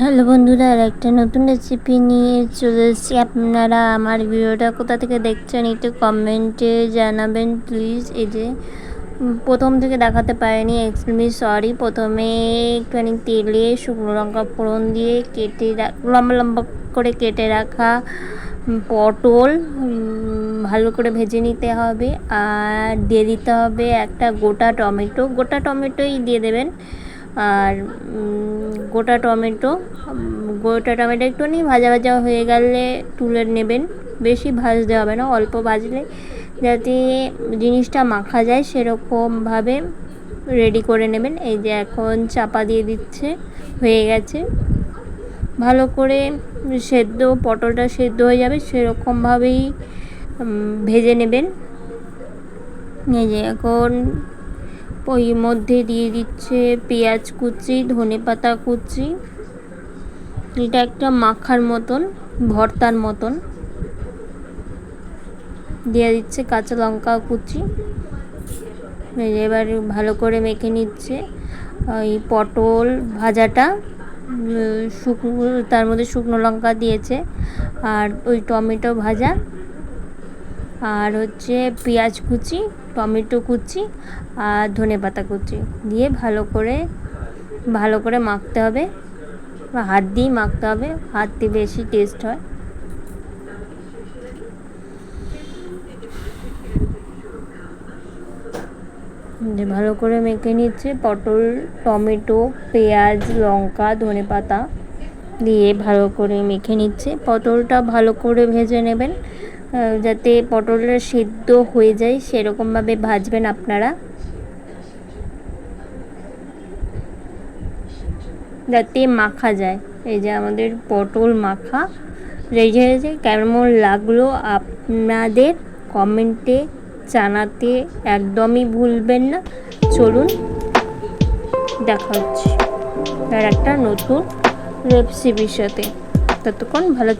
Hello বন্ধুরা, আর একটা নতুন রেসিপি নিয়ে চলে এসেছি। আপনারা আমার ভিডিওটা কোথা থেকে দেখছেন একটু কমেন্টে জানাবেন প্লিজ এই যে প্রথম থেকে দেখাতে পারিনি এক্সট্রিমলি সরি প্রথমে একটুখানি তেলে শুকনো লঙ্কা ফোড়ন দিয়ে কেটে লম্বা লম্বা করে কেটে রাখা পটল ভালো করে ভেজে নিতে হবে। আর দিয়ে দিতে হবে একটা গোটা টমেটো। গোটা টমেটোই দিয়ে দেবেন। আর গোটা টমেটো গোটা টমেটো একটুখানি ভাজা ভাজা হয়ে গেলে তুলে নেবেন। বেশি ভাজতে হবে না, অল্প ভাজলে যাতে জিনিসটা মাখা যায়, সেরকমভাবে রেডি করে নেবেন। এই যে এখন চাপা দিয়ে দিচ্ছে, হয়ে গেছে। ভালো করে সেদ্ধ, পটলটা সেদ্ধ হয়ে যাবে, সেরকমভাবেই ভেজে নেবেন। এই যে এখন ওই মধ্যে দিয়ে দিচ্ছে পেঁয়াজ কুচি, ধনে পাতা কুচি। এটা একটা মাখার মতন, ভর্তার মতন। দিয়ে দিচ্ছে কাঁচা লঙ্কা কুচি। এবার ভালো করে মেখে নিচ্ছে ওই পটল ভাজাটা। শুকনো, তার মধ্যে শুকনো লঙ্কা দিয়েছে। আর ওই টমেটো ভাজা। আর হচ্ছে পেঁয়াজ কুচি, টমেটো কুচি আর ধনে পাতা কুচি দিয়ে ভালো করে ভালো করে মাখতে হবে। হাত দিয়েই মাখতে হবে, হাত দিয়ে বেশি টেস্ট হয়। ভালো করে মেখে নিচ্ছে পটল, টমেটো, পেঁয়াজ, লঙ্কা, ধনে পাতা দিয়ে ভালো করে মেখে নিচ্ছে। পটলটা ভালো করে ভেজে নেবেন। যাতে পটলটা সিদ্ধ হয়ে যায়, সেরকমভাবে ভাজবেন আপনারা। যাতে মাখা যায়। এই যে আমাদের পটল মাখা রেডি হয়েছে কেমন লাগল আপনাদের কমেন্টে জানাতে একদমই ভুলবেন না। চলুন, দেখা হচ্ছে। আর একটা নতুন রেসিপির সাথে। ততক্ষণ ভালো